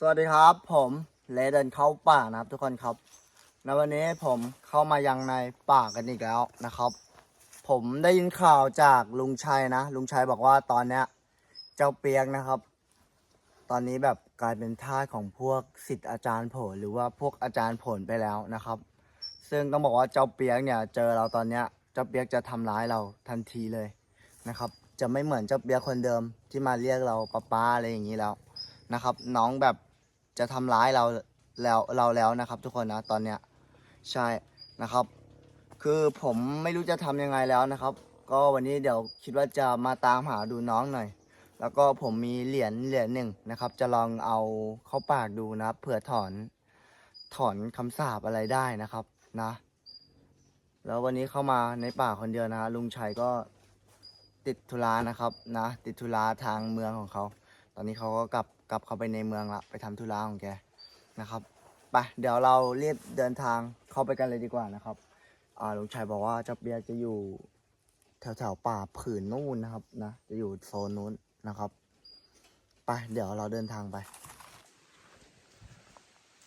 สวัสดีครับ ผมเลเดินเข้าป่านะครับ ทุกคนครับในวันนี้ผมเข้ามายังในป่ากันอีกแล้วนะครับ ผมได้ยินข่าวจากลุงชัยนะ ลุงชัยบอกว่าตอนเนี้ยเจ้าเปียกนะครับ ตอนนี้แบบกลายเป็นท่าของพวกสิทธิ์อาจารย์ผลหรือว่าพวกอาจารย์ผลไปแล้วนะครับ ซึ่งต้องบอกว่าเจ้าเปียกเนี่ยเจอเราตอนเนี้ยเจ้าเปียกจะทำร้ายเราทันทีเลยนะครับ จะไม่เหมือนเจ้าเปียกคนเดิมที่มาเรียกเราป้าป้าอะไรอย่างนี้แล้วนะครับ น้องแบบ จะทำร้ายเราแล้วเราแล้วนะครับ ทุกคนนะตอนเนี้ยใช่นะครับ คือผมไม่รู้จะทำยังไงแล้วนะครับ ก็วันนี้เดี๋ยวคิดว่าจะมาตามหาดูน้องหน่อย แล้วก็ผมมีเหรียญเหรียญหนึ่งนะครับ จะลองเอาเข้าปากดูนะเผื่อถอนถอนคำสาปอะไรได้นะครับนะ แล้ววันนี้เข้ามาในป่าคนเดียวนะฮะลุงชัยก็ติดธุระนะครับนะ ติดธุระทางเมืองของเขา ตอนนี้เขาก็กลับ กลับเข้าไปในเมืองละไปทำธุระของแกนะครับไปเดี๋ยวเราเรียบเดินทางเข้าไปกันเลยดีกว่านะครับอ่าลุงชัยบอกว่าเจ้าเปียจะอยู่แถวแถวๆป่าผืนนู่นนะครับนะจะอยู่โซนนู้นนะครับไปเดี๋ยวเราเดินทางไป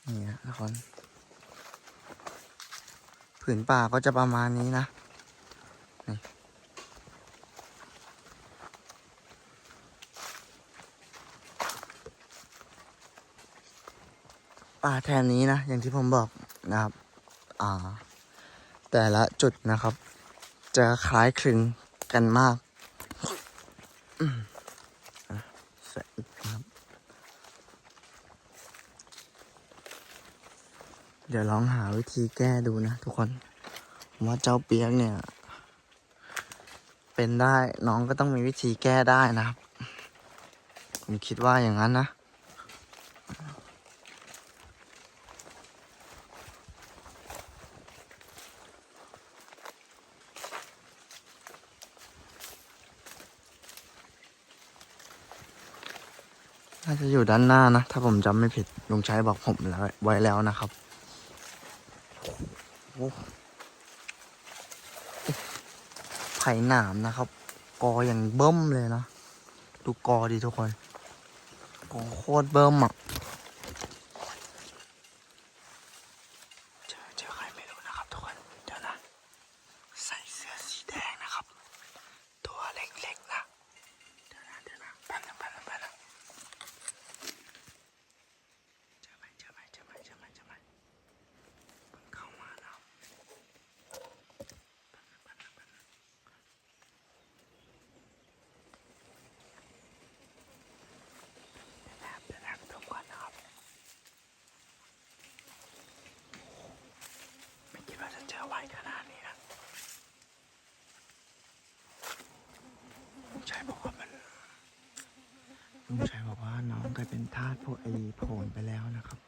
นี่ฮะทุกคนผืนป่าก็จะประมาณนี้นะ ป่าแถวนี้นะ อย่างที่ผมบอกนะครับ อ่า แต่ละจุดนะครับ จะคล้ายคลึงกันมากเสร็จครับเดี๋ยวลองหาวิธีแก้ดูนะทุกคนผมว่าเจ้าเปียกเนี่ย เป็นได้น้องก็ต้องมีวิธีแก้ได้นะครับ ผมคิดว่าอย่างนั้นนะ จะอยู่ด้านหน้านะ ถ้าผมจำไม่ผิดลุงชัยบอกผมแล้วไว้แล้วนะครับโอ้โหไผ่หนามนะครับ กออย่างเบิ่มเลยนะ ดูกอดีทุกคนกอโคตรเบิ่มอะเจอเจอใครไม่รู้นะครับทุกคน เดี๋ยวนะ ใส่เสื้อสีแดงนะครับ ตัวเล็กๆนะ เดี๋ยวนะเดี๋ยวนะแป๊บนึงแป๊บนึงแป๊บนึง เจอไหมเจอไหมเจอไหมเจอไหมเจอไหมมันเข้ามาแล้วแอบแอบดูก่อนนะครับ ไม่คิดว่าจะเจอไวขนาดนี้นะลุงชัยบอกว่ามัน ลุงชัยบอกว่าน้องกลายเป็นทาสพวกไอ้โผนไปแล้วนะครับ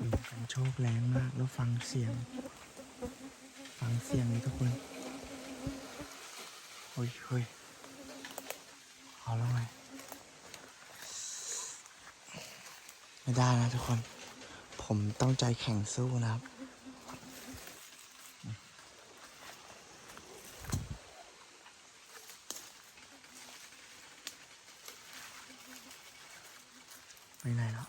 ลมกันโชคแรงมาก แล้วฟังเสียง ฟังเสียงนี้ทุกคนเฮ้ยเฮ้ยเอาแล้วไงไม่ได้นะทุกคน ผมต้องใจแข็งสู้นะครับ ไปไหนแล้ว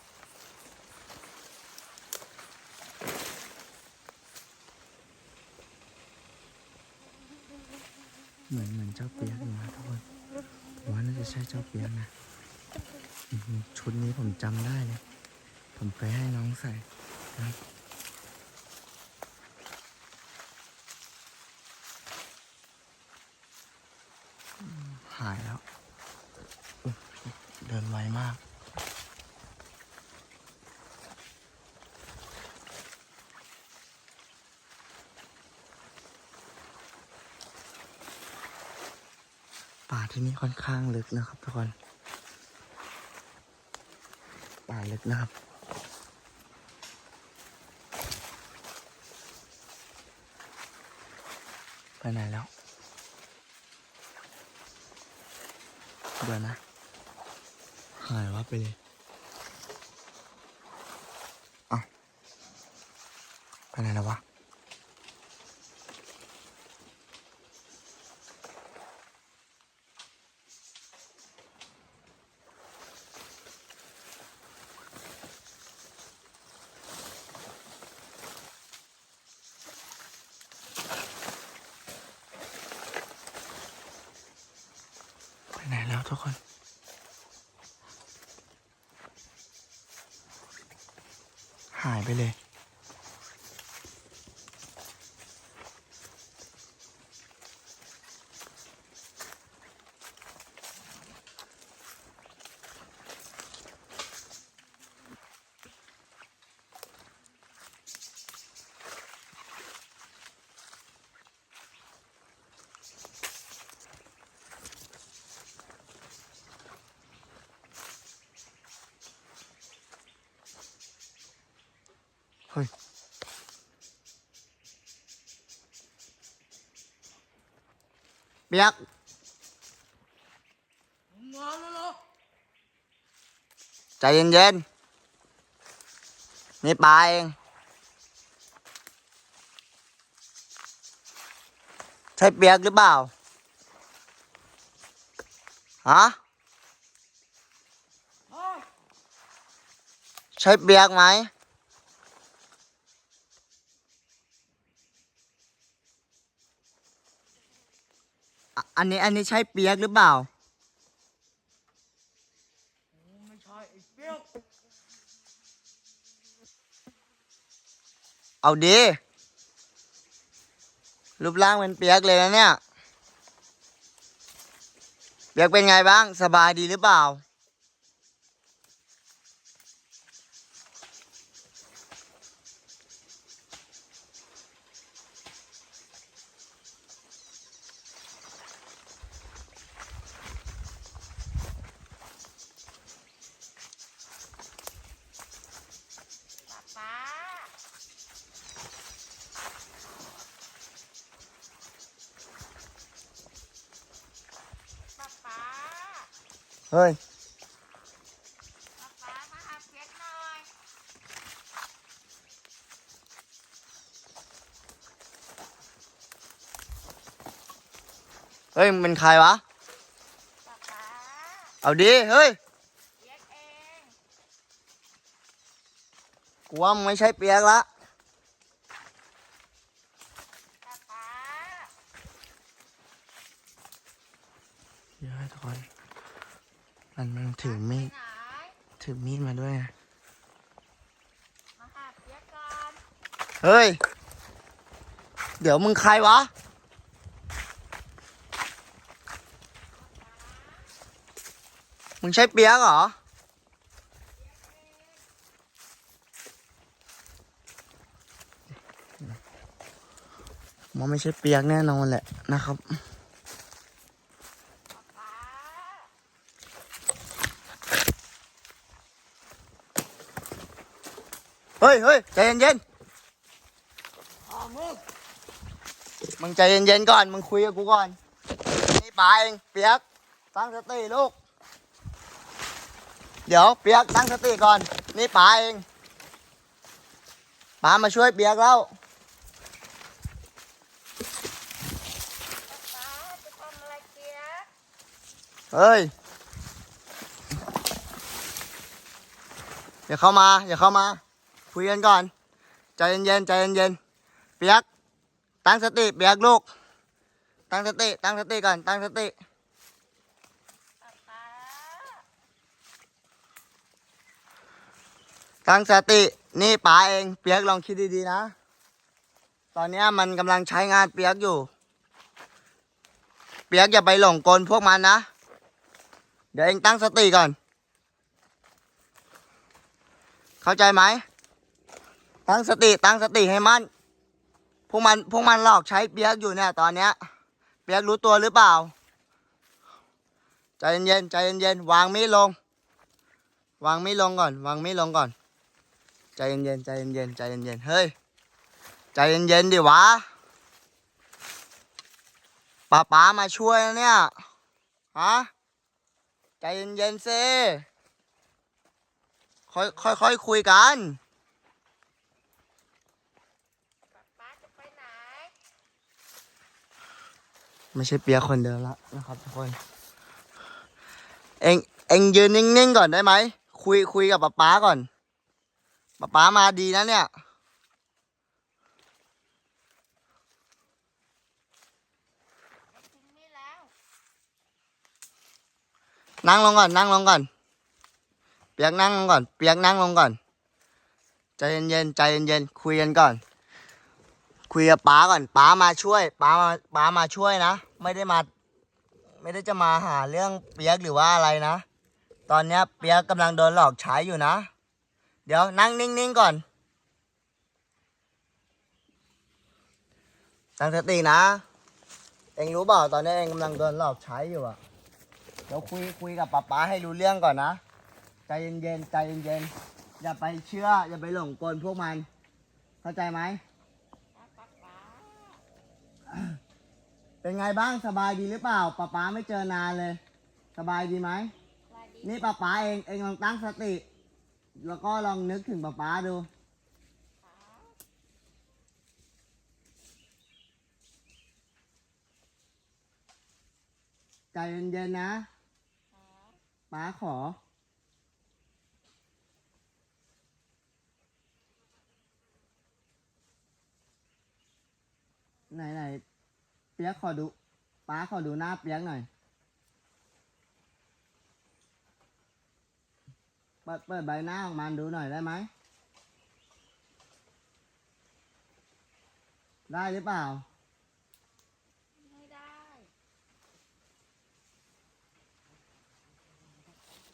เหมือนเหมือนเจ้าเปียกอยู่นะทุกคนผมว่าน่าจะใช่เจ้าเปียกนะชุดนี้ผมจำได้เลย ผมเคยให้น้องใส่นะครับอืมหายแล้วอุ๊ยเดินไวมาก ป่าที่นี่ค่อนข้างลึกนะครับทุกคน ป่าลึกนะครับ ไปไหนแล้วเดี๋ยวนะ หายวับไปเลยเอาไปไหนแล้ววะ ทุกคน หายไปเลย เฮ้ยเปียกมาแล้วเหรอใจเย็นๆนี่ปลาเอง ใช่เปียกหรือเปล่า ฮะเฮ้ยใช่เปียกไหม อันนี้อันนี้ใช่เปียกหรือเปล่า ไม่ใช่ไอ้เปียกเอาดี รูปร่างเป็นเปียกเลยนะเนี่ย เปียกเป็นไงบ้าง สบายดีหรือเปล่า ป๊าป๊าป๊า เฮ้ยเฮ้ยมึงเป็นใครวะ เอาดีเฮ้ยกูว่ามไม่ใช่เปียกละป๊าป๊าเดี๋ยวให้ทุกคน มันมันถือมีดไหนถือมีดมาด้วยไงมาหาเปียกก่อนเฮ้ย เดี๋ยวมึงใครวะ มึงใช่เปียกเหรอ มันไม่ใช่เปียกแน่นอนแหละนะครับ เฮ้ยเฮ้ยใจเย็นพ่อมึงๆมึงใจเย็นก่อน มึงคุยกับกูก่อน นี่ปลาเองเปียก ตั้งสติลูก เดี๋ยวเปียกตั้งสติก่อน นี่ปลาเองปลามาช่วยเปียกแล้วป๊าเฮ้ย อย่าเข้ามา อย่าเข้ามา คุยกันก่อน ใจเย็นๆ ใจเย็นๆ เปียก ตั้งสติ เปียกลูก ตั้งสติ ตั้งสติก่อน ตั้งสติตั้งสติ นี่ป๋าเอง เปียกลองคิดดีๆนะ ตอนนี้มันกำลังใช้งานเปียกอยู่ เปียกอย่าไปหลงกลพวกมันนะ เดี๋ยวเองตั้งสติก่อน เข้าใจไหม ตั้งสติตั้งสติให้มั่นพวกมันพวกมันหลอกใช้เปียกอยู่เนี่ยตอนเนี้ย เปียกรู้ตัวหรือเปล่า ใจเย็นๆใจเย็นๆวางมีดลง วางมีดลงก่อน วางมีดลงก่อน ใจเย็นๆใจเย็นๆใจเย็นๆเฮ้ยใจเย็นๆดิวะป้าป๋ามาช่วยนะเนี่ยฮะใจเย็นๆสิค่อยค่อยค่อยคุยกัน ป๊าป๊าจะไปไหน ไม่ใช่เปียกคนเดิมละนะครับทุกคน เองเองยืนนิ่งๆก่อนได้ไหม คุยคุยกับป๊าป๊าก่อนป๊าป๊ามาดีนะเนี่ย นั่งลงก่อน นั่งลงก่อน เปียกนั่งลงก่อน เปียกนั่งลงก่อน ใจเย็นๆ ใจเย็นๆ คุยกันก่อน คุยกับป้าก่อนป้ามาช่วยป้ามาป้ามาช่วยนะ ไม่ได้มา ไม่ได้จะมาหาเรื่องเปียกหรือว่าอะไรนะ ตอนเนี้ยเปียกกำลังโดนหลอกใช้อยู่นะ เดี๋ยวนั่งนิ่งๆก่อนตั้งสตินะ เองรู้เปล่าตอนนี้เองกำลังโดนหลอกใช้อยู่อะเดี๋ยวคุยคุยกับป๊าป๊าให้รู้เรื่องก่อนนะ ใจเย็นๆใจเย็นๆอย่าไปเชื่อ อย่าไปหลงกลพวกมัน เข้าใจไหม ป๊าป๊าป๊า เป็นไงบ้างสบายดีหรือเปล่าป๊าป๊าไม่เจอนานเลย สบายดีไหมสวัสดีนี่ป๊าป๊าเองเองลองตั้งสติ แล้วก็ลองนึกถึงป๊าป๊าดู ใจเย็นๆนะป๊าขอไหนไหนเปียกขอดูป๊าขอดูหน้าเปียกหน่อย เปิดเปิดใบหน้าของมันดูหน่อยได้ไหม ได้หรือเปล่า ไม่ได้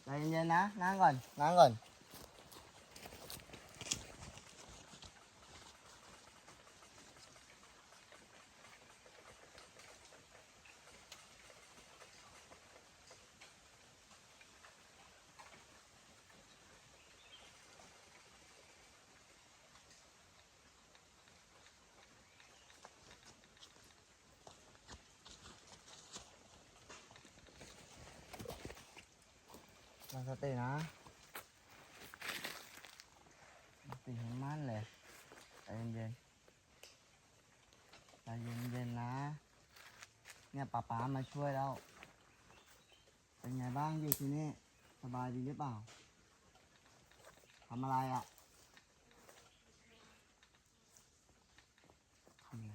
ใจเย็นๆนะ นั่งก่อน นั่งก่อน ตั้งสตินะตีให้มั่นเลยใจเย็นๆใจเย็นๆนะ เนี่ยป้าป๋ามาช่วยแล้ว เป็นไงบ้างอยู่ที่นี่ สบายดีหรือเปล่าทำอะไรอะำอะไร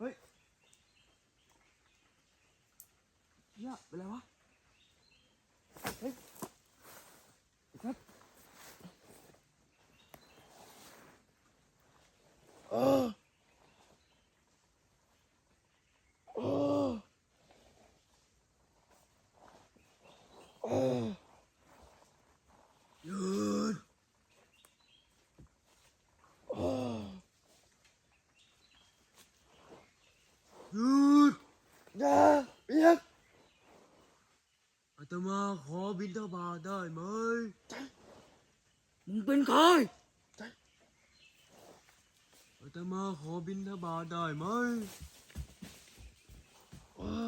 เฮ้ย เหี้ยเป็นไรวะ เฮ้ยไอ้ครับเออเออเออหยุดเออหยุดอย่าเปียก อาตมาขอบิ นทบาทได้ไหมมึงเป็นใครอาตมาขอบินทบาทได้ไหมว้า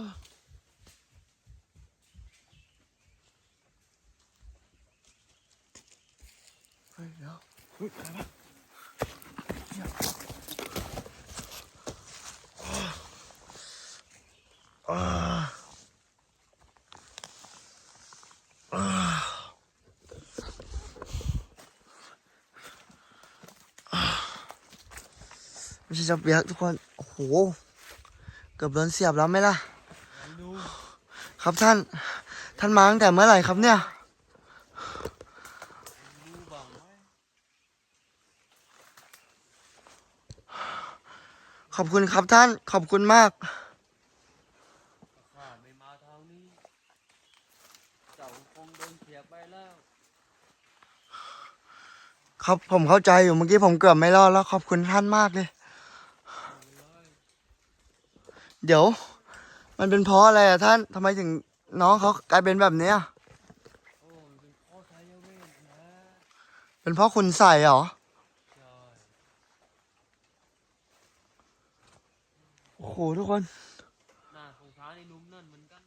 เฮ้ยเดี๋ยวเฮ้ยอะไรวะเหี้ยอ่าอ่าอ่า ไม่ใช่จะเปียกทุกคน โอ้โห เกือบโดนเสียบแล้วไหมล่ะ ครับท่าน ท่านมาตั้งแต่เมื่อไหร่ครับเนี่ยขอบคุณครับท่าน ขอบคุณมาก ข้าไม่มาทางนี้ เจ้าคงโดนเสียบไปแล้ว ครับผมเข้าใจอยู่เมื่อกี้ผมเกือบไม่รอดแล้วขอบคุณท่านมากเลย เดี๋ยว มันเป็นเพราะอะไรอะท่านทำไมถึงน้องเขากลายเป็นแบบเนี้ยเป็นเวทนะเป็นเพราะคุณใส่เหรอโอ้โหทุกคนน่าสงสารไอ้หนุ่มนั่นเหมือนกัน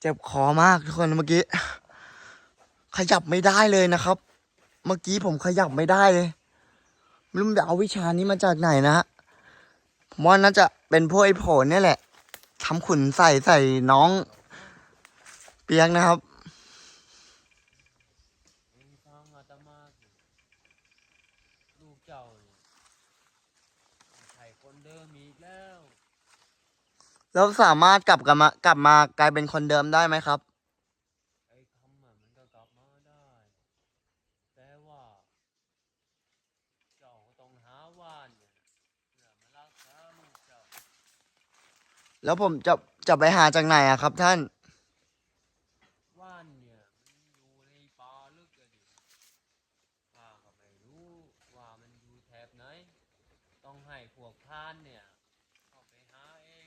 เจ็บคอมากทุกคนเมื่อกี้ ขยับไม่ได้เลยนะครับ เมื่อกี้ผมขยับไม่ได้เลยไม่รู้มันไปเอาวิชานี้มาจากไหนนะฮะผมว่าน่าจะเป็นพวกไอ้โผล่เนี่ยแหละทำขุนใส่ใส่น้อง เปียกนะครับเองฟังอาตมาสิลูกเจ้าเนี่ยช่คนเดิมอีกแล้วสามารถกลับกลับมากลับมากลายเป็นคนเดิมได้ไหมครับ ไอ้คำอะมันก็กลับมาได้ แต่ว่า เจ้าก็ต้องหาว่านเนี่ยเพื่อมารักษาลูกเจ้า แล้วผมจะจะไปหาจากไหนอะครับท่าน ว่านเนี่ยมันอยู่ในป่าลึกอะดิข้าก็ไม่รู้ว่ามันอยู่แถบไหน ต้องให้พวกพรานเนี่ยเข้าไปหาเอง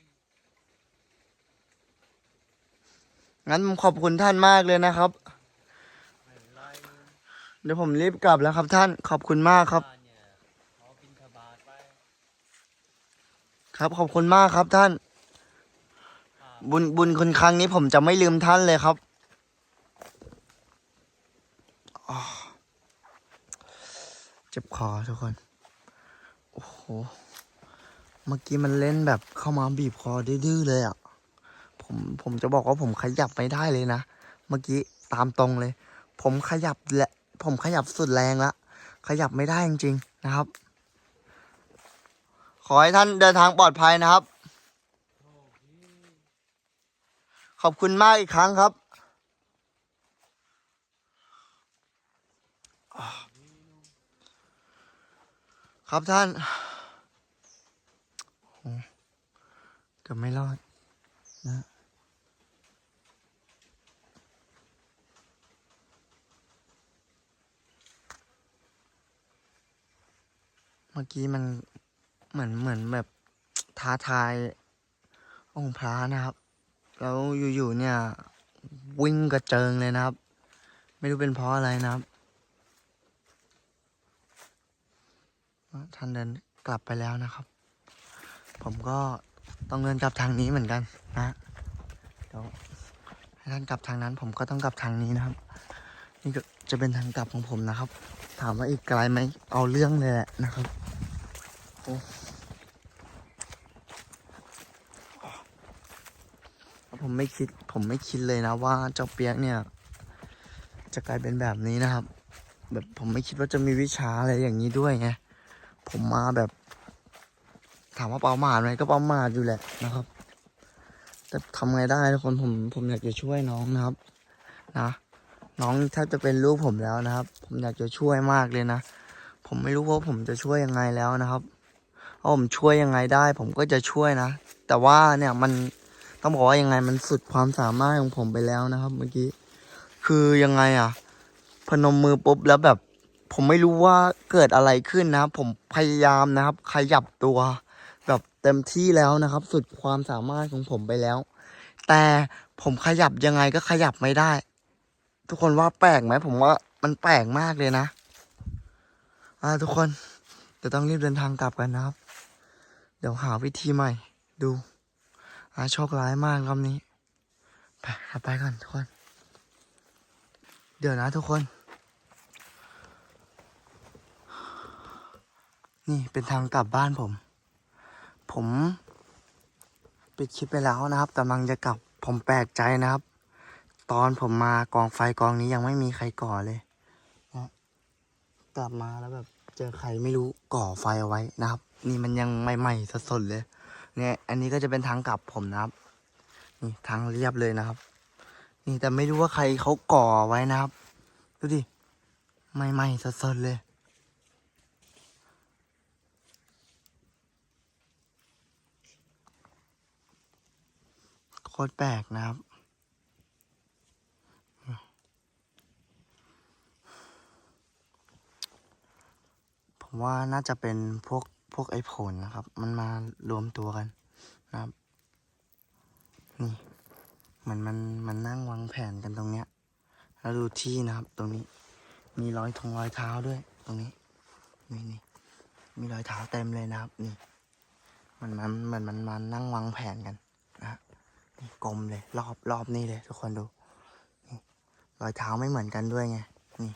งั้นผมขอบคุณท่านมากเลยนะครับ ไม่เป็นไรเดี๋ยวผมรีบกลับแล้วครับท่าน ขอบคุณมากครับ ข้าเนี่ยขอบินทบาทไป ครับ ขอบคุณมากครับท่านข้า บุญบุญคุณครั้งนี้ผมจะไม่ลืมท่านเลยครับ เจ็บคอทุกคน โอ้โห เมื่อกี้มันเล่นแบบเข้ามาบีบคอดื้อเลยอะ ผมผมจะบอกว่าผมขยับไม่ได้เลยนะ เมื่อกี้ตามตรงเลย ผมขยับและ ผมขยับสุดแรงละ ขยับไม่ได้จริงๆนะครับ ขอให้ท่านเดินทางปลอดภัยนะครับ โชคดี ขอบคุณมากอีกครั้งครับ ครับท่านเกือบไม่รอดนะเมื่อกี้มันเหมือนเหมือนแบบท้าทายองค์พระนะครับ แล้วอยู่ๆเนี่ย วิ่งกระเจิงเลยนะครับ ไม่รู้เป็นเพราะอะไรนะครับท่านเดินกลับไปแล้วนะครับ ผมก็ต้องเดินกลับทางนี้เหมือนกันนะเดี๋ยวให้ท่านกลับทางนั้น ผมก็ต้องกลับทางนี้นะครับ นี่ก็จะเป็นทางกลับของผมนะครับ ถามว่าอีกไกลไหมเอาเรื่องเลยแหละนะครับโอ้ ผมไม่คิด ผมไม่คิดเลยนะว่าเจ้าเปียกเนี่ย จะกลายเป็นแบบนี้นะครับ แบบผมไม่คิดว่าจะมีวิชาอะไรอย่างนี้ด้วยไงผมมาแบบ ถามว่าเปาหมาดไหมก็เปาหมาดอยู่แหละนะครับ แต่ทำไงได้ทุกคนผมผมอยากจะช่วยน้องนะครับนะน้องแทบจะเป็นลูกผมแล้วนะครับ ผมอยากจะช่วยมากเลยนะ ผมไม่รู้ว่าผมจะช่วยยังไงแล้วนะครับถ้าผมช่วยยังไงได้ ผมก็จะช่วยนะ แต่ว่าเนี่ยมัน ต้องบอกว่ายังไงมันสุดความสามารถของผมไปแล้วนะครับ เมื่อกี้ คือยังไงอะ พนมมือปุ๊บแล้วแบบ ผมไม่รู้ว่าเกิดอะไรขึ้นนะครับ ผมพยายามนะครับ ขยับตัว แบบเต็มที่แล้วนะครับ สุดความสามารถของผมไปแล้ว แต่ผมขยับยังไงก็ขยับไม่ได้ ทุกคนว่าแปลกไหมผมว่ามันแปลกมากเลยนะอ่าทุกคนเดี๋ยวต้องรีบเดินทางกลับกันนะครับ เดี๋ยวหาวิธีใหม่ดู อาโชคร้ายมากรอบนี้ ไปเราไปก่อนทุกคน เดี๋ยวนะทุกคน นี่เป็นทางกลับบ้านผม ผมปิดคลิปไปแล้วนะครับกำลังจะกลับผมแปลกใจนะครับ ตอนผมมากองไฟกองนี้ยังไม่มีใครก่อเลยนะกลับมาแล้วแบบเจอใครไม่รู้ก่อไฟเอาไว้นะครับ นี่มันยังใหม่ๆสดๆเลย เนี่ยอันนี้ก็จะเป็นทางกลับผมนะครับ นี่ทางเรียบเลยนะครับ นี่แต่ไม่รู้ว่าใครเขาก่อไว้นะครับ ดูดิใหม่ๆสดๆเลย โคตรแปลกนะครับผมว่าน่าจะเป็นพวก พวกไอ้ผลนะครับ มันมารวมตัวกันนะครับ นี่เหมือนมันมันนั่งวางแผนกันตรงเนี้ย แล้วดูที่นะครับ ตรงนี้ มีรอยทงรอยเท้าด้วย ตรงนี้ นี่นี่มีรอยเท้าเต็มเลยนะครับ นี่ มันมันเหมือนมันมานั่งวางแผนกันนะนี่กลมเลย รอบรอบนี่เลย ทุกคนดูนี่รอยเท้าไม่เหมือนกันด้วยไง นี่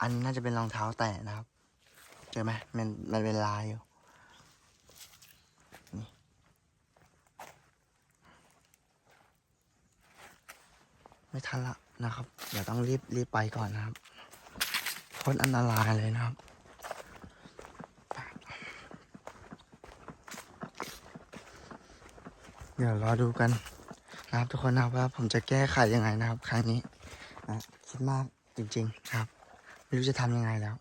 อันนี้น่าจะเป็นรองเท้าแตะนะครับ เห็นไหมมันมันเป็นลายอยู่นี่ไม่ทันละนะครับ เดี๋ยวต้องรีบรีบไปก่อนนะครับพ้นอันตรายเลยนะครับเดี๋ยวรอดูกันนะครับทุกคนนะว่าผมจะแก้ไขยังไงนะครับ ครั้งนี้นะคิดมากจริงๆครับ ไม่รู้จะทำยังไงแล้ว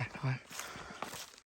ไปทุกคน